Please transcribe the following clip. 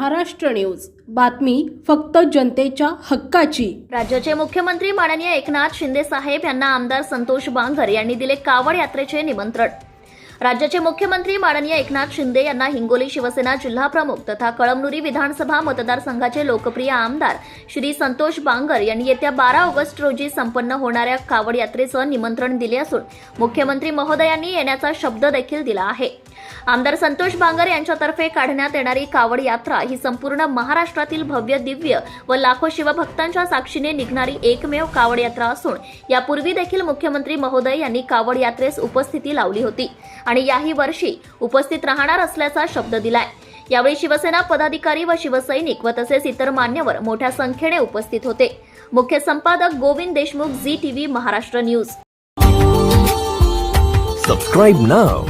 Maharashtra news. बातमी फक्त जनतेच्या हक्काची. राज्याचे मुख्यमंत्री माननीय एकनाथ शिंदे साहेब यांना आमदार संतोष बांगर यांनी दिले कावड यात्रेचे निमंत्रण. राज्याचे मुख्यमंत्री माननीय एकनाथ शिंदे यांना हिंगोली शिवसेना जिल्हा प्रमुख तथा कळमनुरी विधानसभा मतदारसंघाचे लोकप्रिय आमदार श्री संतोष बांगर यांनी येत्या बारा ऑगस्ट रोजी संपन्न होणाऱ्या कावड यात्रेचं निमंत्रण दिले असून मुख्यमंत्री महोदयांनी येण्याचा शब्द देखील दिला आहे. आमदार संतोष बांगर यांच्यातर्फे काढण्यात येणारी कावड यात्रा ही संपूर्ण महाराष्ट्रातील भव्य दिव्य व लाखो शिवभक्तांच्या साक्षीने निघणारी एकमेव कावड यात्रा असून यापूर्वी देखील मुख्यमंत्री महोदय यांनी कावड यात्रेस उपस्थिती लावली होती आणि याही वर्षी उपस्थित राहणार असल्याचा शब्द दिलाय. यावेळी शिवसेना पदाधिकारी व शिवसैनिक व तसेच इतर मान्यवर मोठ्या संख्येने उपस्थित होते. मुख्य संपादक Govind Deshmukh Zee TV Maharashtra news. Subscribe नाव